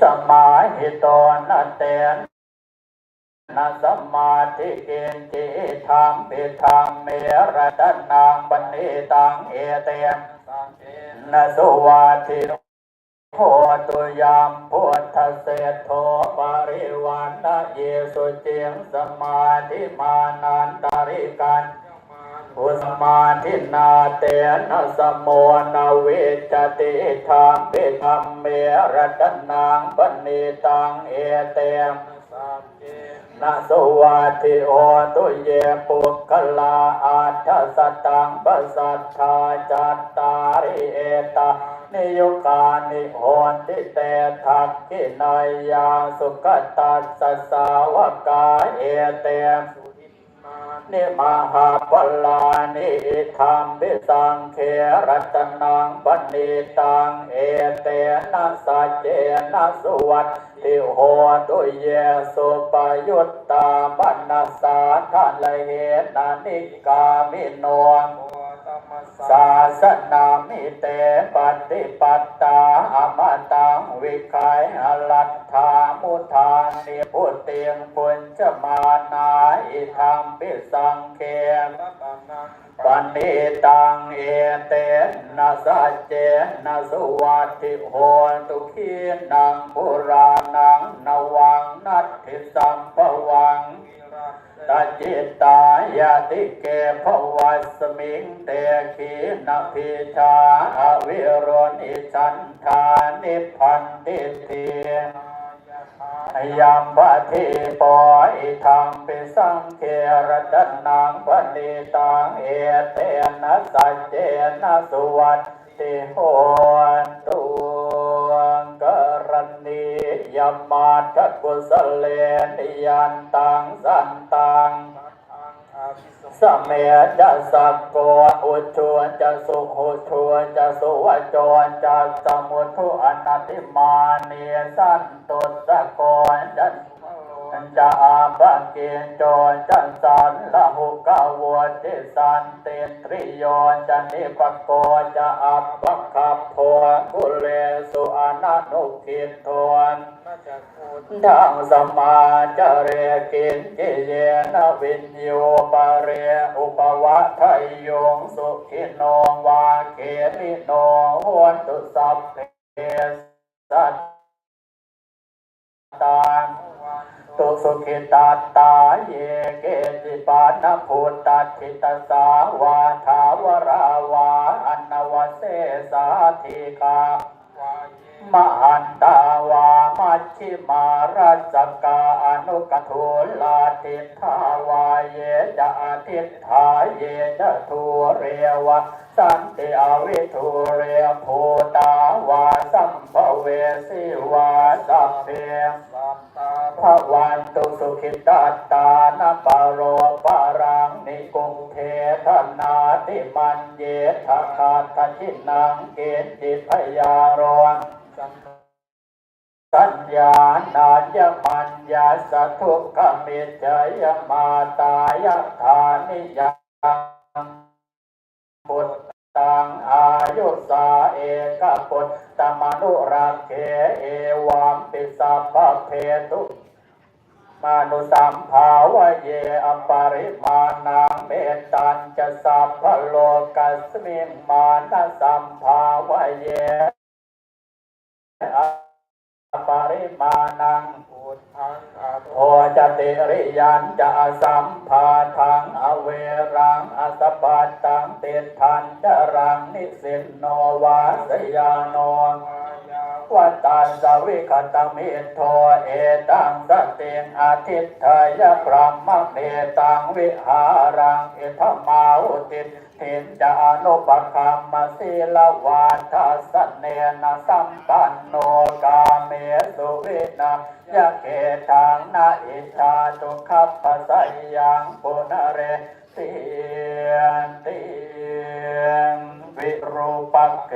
สมาหิตนนะเตนนะสมาธิเกณจิธรรมปิธรรมเมรตนังบันนิตังเอเตนนะสุวาทิโหตุยามพุทธเศรษโทปริวันนะเยสุเจียงสมาธิมานันตาริกัน อุสมาทินาเตนะสมนาเวจติธรรมปิธรรมเมรตนังปณิตังเอเตมนะสวัสิโอตุเยปุคลาอาทสตังปสสัทธาจัตตาริเอตานิยุกานิโหติเตทักขินายาสุขตัสสสาวกาเอเตม นิมหาปลานิธรรมปิสังเครัตนังปณิตังเอเตนะสัจเจนะสุวัตติโหตุเยสุปยุตตาบันนาสาทันละเหนานิกามิโน ศาสนามิเตปฏิปัตตาอมตังวิกายอลัตถามุทานิพุตเตียงปุญจมานาอิธรรมปิสังเคปณิตังเอเตนะสัจเจนะสวัตถิโหตุขีนังปุรานังนวังนัตถิสัมภวัง ตจิตตายาติเกภวัสมิงเตขีนพิชาอวิโรนิชันธานิพพันติเทียัมปะทิปอยธรรมปิสังเครตนังปณิตังเอเตนะสัจเจนะสุวัตติโหตุ มมาทกุสเลนิยันตังสันตังสเมจะสักโกอุชัวจะสุหุชัวจะสุวจรจะสมุทุอนัติมาเนียสันตุสะโกจะจะอาบะเกณโจจันสันละหุกาวติสันเตตริโยจะนิปโกจะอัปปะคัพโพกุเลสุอนันุกินทวน ดังสมาจเรกินเจเยนะวินโยปเรอุปวัตถยโยงสุขิโนวาเกมิโนหวนตุสัพเพสัตตาตุสุขิตาตาเยเกจิปานพุตตทิตสาวาทาวราวาอันนวเสสาธิกา มหันตาวามัชชิมารัสกาอนุกทุลาติทาวาเยจะอทิฏฐาเยจะทูเรวะสันติอวิทูเรภูตาวาสัมภเวสิวาสัพเพภวันตุ สุขิตาตานาปโรปารังนิกุงเทธนาติมันเยทะคาทชินังเกณฑ์จิตพยารนสัญญาณายมัญญาสทุกขมิจยมาตายธานิยังปุตตังอายุสาเอกปุตตมนุรักเขเอวัมปิสัพเพตุ มานุสัมภาวะเยอปาริมาณังเมตันจะสัพพโลกัสมิงมานะสัมภาวะเยอปริมาณัง โอจติริยันจะสัมภาทังอเวรังอสปัตตังเตทันจรังนิสินโนวาสยานนวัตตันสวิคตมิโทเอตังสติงอาทิตถยพรหมเมตังวิหารังอิทมาอุติถินจานุปคัมมศิลวาทัสเนนะสัมปันโนกาเมสุวินายะเกตังนาอิชาตุขัพพสยังปุนเรติติวิรูปักเก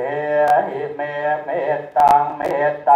หิเมเมตังเมตังเอ